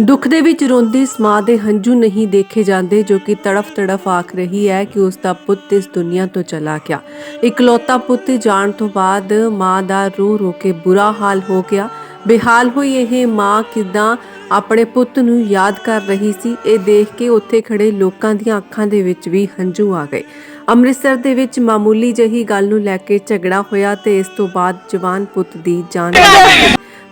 ਦੁੱਖ ਦੇ ਵਿੱਚ ਰੋਂਦੀ ਇਸ ਮਾਂ ਦੇ ਹੰਝੂ ਨਹੀਂ ਦੇਖੇ ਜਾਂਦੇ ਜੋ ਕਿ ਤੜਫ ਤੜਫ ਆਖ ਰਹੀ ਹੈ ਕਿ ਉਸ ਦਾ ਪੁੱਤ ਇਸ ਦੁਨੀਆ ਤੋਂ ਚਲਾ ਗਿਆ। ਇਕਲੌਤਾ ਪੁੱਤ ਜਾਣ ਤੋਂ ਬਾਅਦ ਮਾਂ ਦਾ ਰੋ ਰੋ ਕੇ ਬੁਰਾ ਹਾਲ ਹੋ ਗਿਆ। ਬੇਹਾਲ ਹੋਈ ਇਹ ਮਾਂ ਕਿਦਾਂ ਆਪਣੇ ਪੁੱਤ ਨੂੰ ਯਾਦ ਕਰ ਰਹੀ ਸੀ ਇਹ ਦੇਖ ਕੇ ਉੱਥੇ ਖੜੇ ਲੋਕਾਂ ਦੀਆਂ ਅੱਖਾਂ ਦੇ ਵਿੱਚ ਵੀ ਹੰਝੂ ਆ ਗਏ। ਅੰਮ੍ਰਿਤਸਰ ਦੇ ਵਿੱਚ ਮਾਮੂਲੀ ਜਹੀ ਗੱਲ ਨੂੰ ਲੈ ਕੇ ਝਗੜਾ ਹੋਇਆ ਤੇ ਇਸ ਤੋਂ ਬਾਅਦ ਜਵਾਨ ਪੁੱਤ ਦੀ ਜਾਨ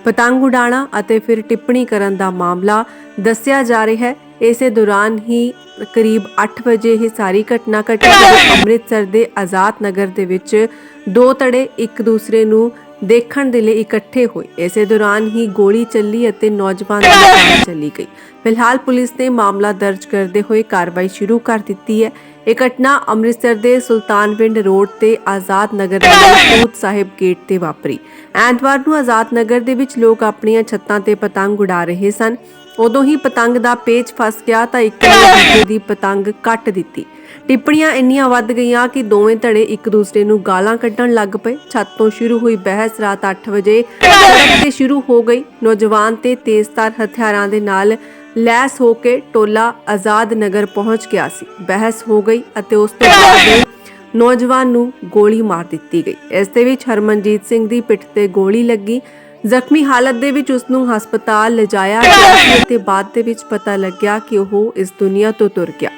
ਪਤੰਗ ਉਡਾਣਾ ਅਤੇ ਫਿਰ ਟਿੱਪਣੀ ਕਰਨ ਦਾ ਮਾਮਲਾ ਦੱਸਿਆ ਜਾ ਰਿਹਾ ਹੈ। ਇਸੇ ਦੌਰਾਨ ਹੀ ਕਰੀਬ 8 ਵਜੇ ਇਹ ਸਾਰੀ ਘਟਨਾ ਘਟੀ ਜਦੋਂ ਅੰਮ੍ਰਿਤਸਰ ਦੇ ਆਜ਼ਾਦ ਨਗਰ ਦੇ ਵਿੱਚ ਦੋ ਧੜੇ ਇੱਕ ਦੂਸਰੇ ਨੂੰ ਦੇਖਣ ਦੇ ਲਈ ਇਕੱਠੇ ਹੋਏ। ਇਸੇ ਦੌਰਾਨ ਹੀ ਗੋਲੀ ਚੱਲੀ ਅਤੇ ਨੌਜਵਾਨ ਦੀ ਜਾਨ ਚਲੀ ਗਈ। ਫਿਲਹਾਲ ਪੁਲਿਸ ਨੇ ਮਾਮਲਾ ਦਰਜ ਕਰਦੇ ਹੋਏ ਕਾਰਵਾਈ ਸ਼ੁਰੂ ਕਰ ਦਿੱਤੀ ਹੈ। ਇਹ ਘਟਨਾ ਅੰਮ੍ਰਿਤਸਰ ਦੇ ਸੁਲਤਾਨਵਿੰਡ ਰੋਡ ਤੇ ਆਜ਼ਾਦ ਨਗਰ ਦੇ ਮਸੂਦ ਸਾਹਿਬ ਗੇਟ ਤੇ ਵਾਪਰੀ। ਐਤਵਾਰ ਨੂੰ ਆਜ਼ਾਦ ਨਗਰ ਦੇ ਵਿੱਚ ਲੋਕ ਆਪਣੀਆਂ ਛੱਤਾਂ ਤੇ ਪਤੰਗ ਉਡਾ ਰਹੇ ਸਨ। ਉਦੋਂ ਹੀ ਪਤੰਗ ਦਾ ਪੇਚ ਫਸ ਗਿਆ ਤਾਂ ਇੱਕ ਨੇ ਦੂਜੇ ਦੀ ਪਤੰਗ ਕੱਟ ਦਿੱਤੀ। ਟਿੱਪਣੀਆਂ ਇੰਨੀਆਂ ਵੱਧ ਗਈਆਂ ਕਿ ਦੋਵੇਂ ਧੜੇ ਇੱਕ ਦੂਸਰੇ ਨੂੰ ਗਾਲਾਂ ਕੱਢਣ ਲੱਗ ਪਏ। ਛੱਤ ਤੋਂ ਸ਼ੁਰੂ ਹੋਈ ਬਹਿਸ ਰਾਤ 8 ਵਜੇ ਸੜਕ ਤੇ ਸ਼ੁਰੂ ਹੋ ਗਈ। ਨੌਜਵਾਨ ਤੇ ਤੇਜ਼ਧਾਰ ਹਥਿਆਰਾਂ ਦੇ ਨਾਲ ਲੈਸ ਹੋ ਕੇ ਟੋਲਾ ਆਜ਼ਾਦ ਨਗਰ ਪਹੁੰਚ ਗਿਆ ਸੀ। ਬਹਿਸ ਹੋ ਗਈ ਅਤੇ ਉਸ ਤੋਂ ਬਾਅਦ ਨੌਜਵਾਨ ਨੂੰ ਗੋਲੀ ਮਾਰ ਦਿੱਤੀ ਗਈ। ਇਸ ਦੇ ਵਿੱਚ ਹਰਮਨਜੀਤ ਸਿੰਘ ਦੀ ਪਿੱਠ ਤੇ ਗੋਲੀ ਲੱਗੀ। ਜ਼ਖਮੀ ਹਾਲਤ ਦੇ ਵਿੱਚ ਉਸ ਨੂੰ ਹਸਪਤਾਲ ਲਿਜਾਇਆ ਗਿਆ ਅਤੇ ਬਾਅਦ ਦੇ ਵਿੱਚ ਪਤਾ ਲੱਗਿਆ ਕਿ ਉਹ ਇਸ ਦੁਨੀਆ ਤੋਂ ਤੁਰ ਗਿਆ।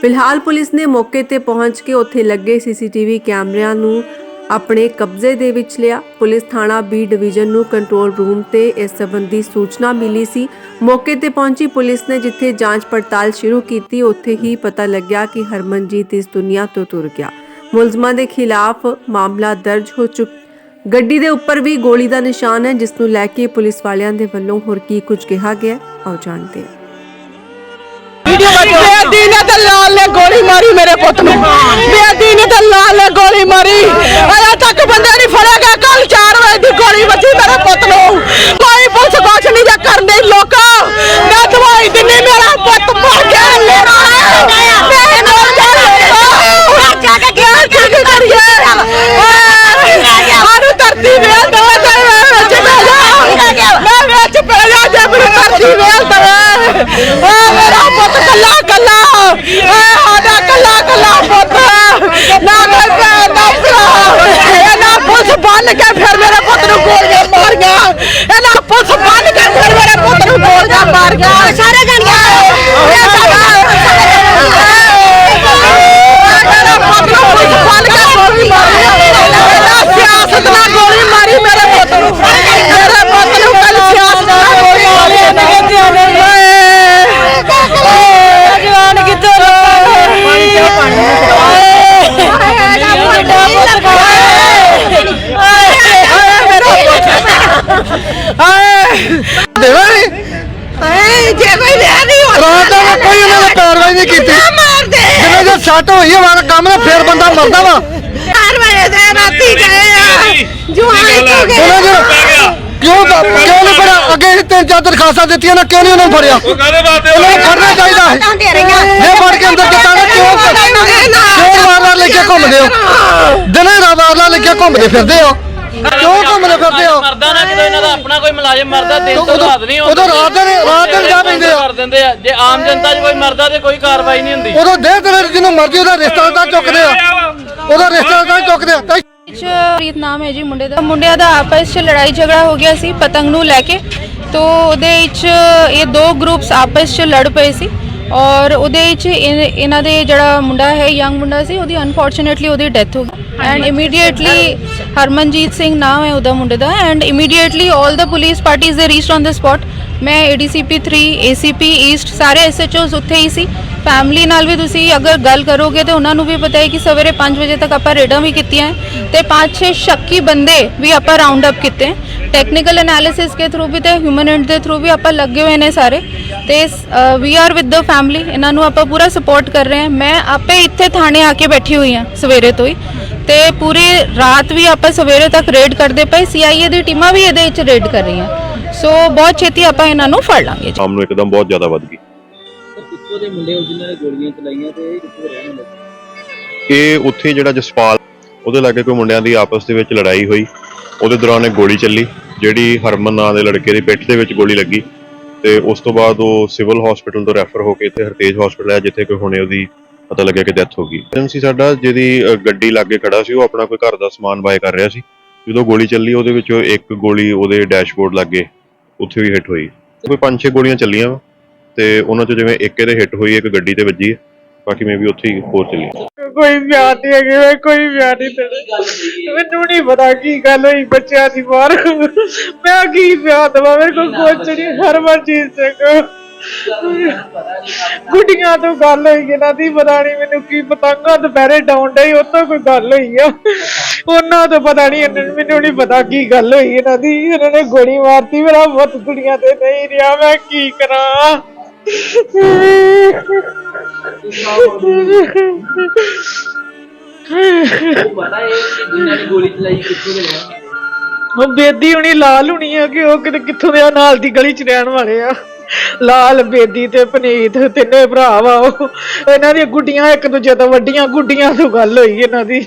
ਫਿਲਹਾਲ ਪੁਲਿਸ ਨੇ ਮੌਕੇ ਤੇ ਪਹੁੰਚ ਕੇ ਉੱਥੇ ਲੱਗੇ ਸੀਸੀਟੀਵੀ ਕੈਮਰਿਆਂ ਨੂੰ ਆਪਣੇ ਕਬਜ਼ੇ ਦੇ ਵਿੱਚ ਲਿਆ। ਪੁਲਿਸ ਥਾਣਾ ਬੀ ਡਿਵੀਜ਼ਨ ਨੂੰ ਕੰਟਰੋਲ ਰੂਮ ਤੇ ਇਸ ਸੰਬੰਧੀ ਸੂਚਨਾ ਮਿਲੀ ਸੀ। ਮੌਕੇ ਤੇ ਪਹੁੰਚੀ ਪੁਲਿਸ ਨੇ ਜਿੱਥੇ ਜਾਂਚ ਪੜਤਾਲ ਸ਼ੁਰੂ ਕੀਤੀ ਉੱਥੇ ਹੀ ਪਤਾ ਲੱਗਿਆ ਕਿ ਹਰਮਨਜੀਤ ਇਸ ਦੁਨੀਆ ਤੋਂ ਤੁਰ ਗਿਆ। ਮੁਲਜ਼ਮਾਂ ਦੇ ਖਿਲਾਫ ਮਾਮਲਾ ਦਰਜ ਹੋ ਚੁੱਕ ਗੱਡੀ ਦੇ ਉੱਪਰ ਵੀ ਗੋਲੀ ਦਾ ਨਿਸ਼ਾਨ ਹੈ ਜਿਸ ਨੂੰ ਲੈ ਕੇ ਪੁਲਿਸ ਵਾਲਿਆਂ ਦੇ ਵੱਲੋਂ ਹੋਰ ਕੀ ਕੁਝ ਕਿਹਾ ਗਿਆ ਆਓ ਜਾਣਦੇ ਹਾਂ। ਬੇਦੀ ਨੇ ਤੇ ਲਾਲ ਨੇ ਗੋਲੀ ਮਾਰੀ ਮੇਰੇ ਪੁੱਤ ਨੂੰ। ਬੇਦੀ ਨੇ ਤੇ ਲਾਲ ਨੇ ਗੋਲੀ ਮਾਰੀ ਅਜੇ ਤੱਕ ਬੰਦੇ ਨਹੀਂ ਫੜਿਆ ਗਿਆ ਕੱਲ 4 ਵਜੇ ਦੀ ਗੋਲੀ ਵੱਜੀ ਮੇਰੇ ਪੁੱਤ ਨੂੰ ਕੋਈ ਪੁਲਿਸ ਕੁਛ ਨਹੀਂ ਜੇ ਕਰਦੇ ਲੋਕੋ ਮੈਂ ਦਵਾਈ ਦਿੰਨੀ ਮੇਰਾ ਪੁੱਤ ਮਰ ਗਿਆ ਮੇਰਾ ਮੈਂ ਮਰ ਗਿਆ ਜਾ ਕੇ ਕੀ ਕਰੀਏ ਸਾਨੂੰ ਧਰਤੀ ਵੇਲ ਦਵਾ ਤੇ ਵਿੱਚ ਪੈ ਜਾ ਮੈਂ ਵਿੱਚ ਪੈ ਜਾ ਜੇ ਮੈਨੂੰ ਧਰਤੀ ਵੇਲ ਦਵੇ ਓ ਮੇਰਾ ਪੁੱਤ ਕੱਲਾ ਕੱਲਾ ਓ ਸਾਡਾ ਕੱਲਾ ਕੱਲਾ ਪੁੱਤ ਨਾ ਕੋਈ ਭੈਣ ਨਾ ਭਰਾ ਇਹ ਨਾ ਪੁੱਛ ਬੰਨ ਕੇ ਫਿਰ ਮੇਰੇ ਪੁੱਤ ਨੂੰ ਗੋਲੀਆਂ ਮਾਰ ਗਿਆ ਇਹ ਨਾ ਪੁੱਛ ਬੰਨ ਕੇ ਫਿਰ ਮੇਰੇ ਪੁੱਤ ਨੂੰ ਗਿਆ ਸਾਰੇ ਜਾਣੀਆਂ ਇਹ ਸਾਡਾ ਮੇਰਾ ਪੁੱਤ ਨੂੰ ਪੁੱਛ ਬੰਨ ਕੇ ਗੋਲੀ ਮਾਰੀ ਇਹਦਾ ਸਿਆਸਤ ਨਾਲ ਗੋਲੀ ਮਾਰੀ ਮੇਰੇ ਪੁੱਤ ਨੂੰ ਮੇਰੇ ਪੁੱਤ ਨੂੰ ਕੱਲ ਸਿਆਸਤ ਨਾਲ ਗੋਲੀ ਮਾਰੀ ਓਏ ਜਵਾਨ ਕਿੱਥੇ ਪਾਣੀ ਚੋ ਪਾਣੀ ਦੇਵਾ ਨਹੀਂ ਜੇ ਕੋਈ ਵਿਆਹ ਨਹੀਂ ਹੋਣਾ ਰਾਤ ਦਾ ਕੋਈ ਉਹਨਾਂ ਨੇ ਕਾਰਵਾਈ ਨਹੀਂ ਕੀਤੀ ਮਾਰ ਦੇ ਸੱਟ ਹੋਈ ਹੈ ਵਾਲਾ ਕੰਮ ਨਾ ਫੇਰ ਬੰਦਾ ਮਰਦਾ ਵਾ। 4 ਵਜੇ ਦੇ ਰਾਤੀ ਗਏ ਆ। ਜਵਾਨ ਹੋ ਗਏ? ਕਿਉਂ ਬ- ਕਿਉਂ ਨਹੀਂ ਫੜਿਆ? ਅੱਗੇ ਅਸੀਂ ਤਿੰਨ ਚਾਰ ਦਰਖਾਸਤਾਂ ਦਿੱਤੀਆਂ ਨਾ ਕਿਉਂ ਨਹੀਂ ਉਹਨਾਂ ਨੂੰ ਫੜਿਆ? ਉਹ ਕਾਹਦੇ ਵਾਸਤੇ ਉਹਨਾਂ ਨੂੰ ਫੜਨਾ ਚਾਹੀਦਾ ਹੈ। ਹੁੰਦੀਆਂ ਰਹੀਆਂ ਜੇ ਫੜ ਕੇ ਅੰਦਰ ਕੀਤਾ ਨਾ ਕਿਉਂ ਕਿਉਂ ਵਾਰ ਵਾਰ ਲੈ ਕੇ ਘੁੰਮਦੇ ਹੋ? ਦਿਨੇ ਰਾਤ ਵਾਰ ਵਾਰ ਲੈ ਕੇ ਘੁੰਮਦੇ ਫਿਰਦੇ ਹੋ। ਕਿਉਂ ਘੁੰਮਦੇ ਫਿਰਦੇ ਹੋ? ਮਰਦਾ ਨਾ ਦਾ ਆਪਣਾ ਕੋਈ ਮੁਲਾਜ਼ਮ ਮਰਦਾ ਦਿਨ ਤੋਂ ਰਾਤ ਨਹੀਂ ਉਦੋਂ ਰਾਤ ਦਿਨ- ਰਾਤ ਦਿਨ ਜਾ ਪੈਂਦੇ ਆ। ਕਰ ਦਿੰਦੇ ਆ। ਜੇ ਆਮ ਜਨਤਾ 'ਚ ਕੋਈ ਮਰਦਾ ਤੇ ਕੋਈ ਕਾਰਵਾਈ ਨਹੀਂ ਹੁੰਦੀ। ਉਦੋਂ ਦੇ ਤੇ ਜਿਹਨੂੰ ਮਰਜ਼ੀ ਉਹਦਾ ਰਿਸ਼ਤੇਦਾਰ ਚੁੱਕਦੇ ਆ। ਉਹਦਾ ਰਿਸ਼ਤੇਦਾਰ ਚੁੱਕਦੇ ਆ। ਤਾਂ ਪ੍ਰੀਤ ਨਾਮ ਹੈ ਜੀ ਮੁੰਡੇ ਦਾ। ਮੁੰਡਿਆਂ ਦਾ ਆਪਸ ਚ ਲੜਾਈ ਝਗੜਾ ਹੋ ਗਿਆ ਸੀ ਪਤੰਗ ਨੂੰ ਲੈ ਕੇ। ਤੋ ਉਹਦੇ ਵਿੱਚ ਇਹ ਦੋ ਗਰੁੱਪਸ ਆਪਸ ਚ ਲੜ ਪਏ ਸੀ। ਔਰ ਉਹਦੇ ਵਿੱਚ ਇਨ- ਇਹਨਾਂ ਦੇ ਜਿਹੜਾ ਮੁੰਡਾ ਹੈ ਯੰਗ ਮੁੰਡਾ ਸੀ ਉਹਦੀ ਅਨਫੋਰਚੂਨੇਟਲੀ ਉਹਦੀ ਡੈਥ ਹੋ ਗਈ। And immediately Harmanjit Singh. ਨਾਮ ਹੈ ਉਹਦਾ ਮੁੰਡੇ ਦਾ। ਐਂਡ ਇਮੀਡੀਏਟਲੀ 올 ਦਾ ਪੁਲਿਸ ਪਾਰਟੀਜ਼ ਦੇ ਰੀਚਡ ਔਨ ਦ ਸਪੌਟ ਮੈਂ ਏਡੀਸੀਪੀ 3 ਏਸੀਪੀ ਈਸਟ ਸਾਰੇ ਐਸਐਚਓਸ ਉੱਥੇ ਹੀ ਸੀ। ਫੈਮਿਲੀ ਨਾਲ ਵੀ ਤੁਸੀਂ ਅਗਰ ਗੱਲ ਕਰੋਗੇ ਤੇ ਉਹਨਾਂ ਨੂੰ ਵੀ ਪਤਾ ਹੈ ਕਿ ਸਵੇਰੇ 5 ਵਜੇ ਤੱਕ ਆਪਾਂ ਰੇਡਾਂ ਵੀ ਕੀਤੀਆਂ ਹੈ। ਤੇ 5-6 ਸ਼ੱਕੀ ਬੰਦੇ ਵੀ ਆਪਾਂ ਰਾਉਂਡ ਅਪ ਕੀਤੇ ਟੈਕਨੀਕਲ ਐਨਾਲਿਸਿਸ ਕੇ ਥਰੂ ਵੀ ਤੇ ਹਿਊਮਨ ਐਂਡ ਦੇ ਥਰੂ ਵੀ ਆਪਾਂ ਲੱਗੇ ਹੋਏ ਨੇ ਸਾਰੇ। ਤੇ we are with the family ਇਹਨਾਂ ਨੂੰ ਆਪਾਂ ਪੂਰਾ ਸਪੋਰਟ ਕਰ ਰਹੇ ਹਾਂ। ਮੈਂ ਆਪੇ ਇੱਥੇ ਥਾਣੇ ਆ ਕੇ ਬੈਠੀ ਹੋਈ ਹਾਂ ਸਵੇਰੇ ਤੋਂ ਹੀ। ਤੇ ਪੂਰੀ ਰਾਤ ਵੀ ਆਪਾਂ ਸਵੇਰੇ ਤੱਕ ਰੇਡ ਕਰਦੇ ਪਏ। ਸੀਆਈਏ ਦੀ ਟੀਮਾਂ ਵੀ ਇਹਦੇ ਵਿੱਚ ਰੇਡ ਕਰ ਰਹੀਆਂ। ਸੋ ਬਹੁਤ ਛੇਤੀ ਆਪਾਂ ਇਹਨਾਂ ਨੂੰ ਫੜ ਲਾਂਗੇ ਜੀ। ਸ਼ਾਮ ਨੂੰ ਇੱਕਦਮ ਬਹੁਤ ਜ਼ਿਆਦਾ ਵੱਧ ਗਈ। ਕਿੱਥੋਂ ਦੇ ਮੁੰਡੇ ਹੋ ਜਿਨ੍ਹਾਂ ਨੇ ਗੋਲੀਆਂ ਚਲਾਈਆਂ ਤੇ ਇਹ ਕਿੱਥੋਂ ਦੇ ਰਹਿਣ ਵਾਲੇ ਇਹ ਉੱਥੇ ਜਿਹੜਾ ਜਸਪਾਲ ਉਹਦੇ ਲਾਗੇ ਕੋਈ ਮੁੰਡਿਆਂ ਦੀ ਆਪਸ ਦੇ ਵਿੱਚ ਲੜਾਈ ਹੋਈ। ਉਹਦੇ ਦੌਰਾਨ ਇੱਕ ਗੋਲੀ ਚੱਲੀ ਜਿਹੜੀ ਹਰਮਨ ਨਾਂ ਦੇ ਲੜਕੇ ਦੀ ਪਿੱਠ ਦੇ ਵਿੱਚ ਗੋਲੀ ਲੱਗੀ। ਤੇ ਉਸ ਤੋਂ ਬਾਅਦ ਉਹ ਸਿਵਲ ਹਸਪੀਟਲ ਤੋਂ ਰੈਫਰ ਹੋ ਕੇ ਇੱਥੇ ਹਰਤੇਜ ਹਸਪੀਟਲ ਹੈ ਜਿੱਥੇ ਕੋਈ ਹੁਣੇ ਉਹਦੀ ਪਤਾ ਲੱਗਿਆ ਕਿ ਡੈਥ ਹੋ ਗਈ। ਏਜੰਸੀ ਸਾਡਾ ਜਿਹਦੀ ਅ, ਗੱਡੀ ਲਾਗੇ ਖੜਾ ਸੀ ਉਹ ਆਪਣਾ ਕੋਈ ਘਰ ਦਾ ਸਮਾਨ ਬਾਏ ਕਰ ਰਿਹਾ ਸੀ। ਜਦੋਂ ਗੋਲੀ ਚੱਲੀ ਉਹਦੇ ਵਿੱਚੋਂ ਇੱਕ ਗੋਲੀ ਉਹਦੇ ਡੈਸ਼ਬੋਰਡ ਲੱਗੇ ਉੱਥੇ ਵੀ ਹਿੱਟ ਹੋਈ। ਕੋਈ ਪੰਜ ਛੇ ਗੋਲੀਆਂ ਚੱਲੀਆਂ ਵਾ ਤੇ ਉਹਨਾਂ ਚੋਂ ਜਿਵੇਂ ਇੱਕ ਇਹਦੇ ਹਿੱਟ ਹੋਈ ਇੱਕ ਗੱਡੀ ਤੇ ਵੱਜੀ। ਹੈ ਬਾਕੀ ਮੈਂ ਵੀ ਉੱਥੇ ਹੀ ਹੋਰ ਚੱਲੀ ਕੋਈ ਵਿਆਹ ਨਹੀਂ ਹੈਗੇ ਵੇ, ਕੋਈ ਵਿਆਹ ਨਹੀਂ ਕੀ ਮੈਨੂੰ ਨਹੀਂ ਪਤਾ ਕੀ ਗੱਲ ਹੋਈ ਬੱਚਿਆਂ ਦੀ ਬਾਹਰ। ਮੈਂ ਕੀ ਵਿਆਹ ਦਵਾ ਮੇਰੇ ਕੋਲ ਕੁਛ ਨਹੀਂ ਹਰਮਨ ਚੀਜ਼ ਸਿੰਘ ਗੁੱਡੀਆਂ ਤੋਂ ਗੱਲ ਹੋਈ ਇਹਨਾਂ ਦੀ ਪਤਾ ਨਹੀਂ ਮੈਨੂੰ ਕੀ ਪਤੰਗਾ ਦੁਪਹਿਰੇ ਡਾਉਣ ਡਈ ਉਹ ਕੋਈ ਗੱਲ ਹੋਈ ਆ। ਉਹਨਾਂ ਤੋਂ ਪਤਾ ਨਹੀਂ ਮੈਨੂੰ ਨਹੀਂ ਪਤਾ ਕੀ ਗੱਲ ਹੋਈ ਇਹਨਾਂ ਦੀ ਇਹਨਾਂ ਨੇ ਗੋਲੀ ਮਾਰਤੀ ਮੇਰਾ ਬਹੁਤ ਦੁਨੀਆ ਤੇ ਨਹੀਂ ਰਿਹਾ ਮੈਂ ਕੀ ਕਰਾਂ? ਪਤਾ ਹੈ ਕਿ ਨੇ ਗੋਲੀ ਚਲਾਈ ਕਿੱਥੋਂ ਦੇ ਰਹਿਣ ਉਹ ਬੇਦੀ ਹੁਣੀ ਲਾਲ ਹੁਣੀ ਆ ਕਿ ਉਹ ਕਿਤੇ ਕਿੱਥੋਂ ਦੇ ਆ, ਨਾਲ ਦੀ ਗਲੀ ਚ ਰਹਿਣ ਵਾਲੇ ਆ। ਲਾਲ ਬੇਦੀ ਤੇ ਪਨੀਤ ਤਿੰਨੇ ਭਰਾ ਵਾ ਉਹ। ਇਹਨਾਂ ਦੀਆਂ ਗੁੱਡੀਆਂ ਇੱਕ ਦੂਜੇ ਤੋਂ ਵੱਡੀਆਂ ਗੁੱਡੀਆਂ ਤੋਂ ਗੱਲ ਹੋਈ ਇਹਨਾਂ ਦੀ।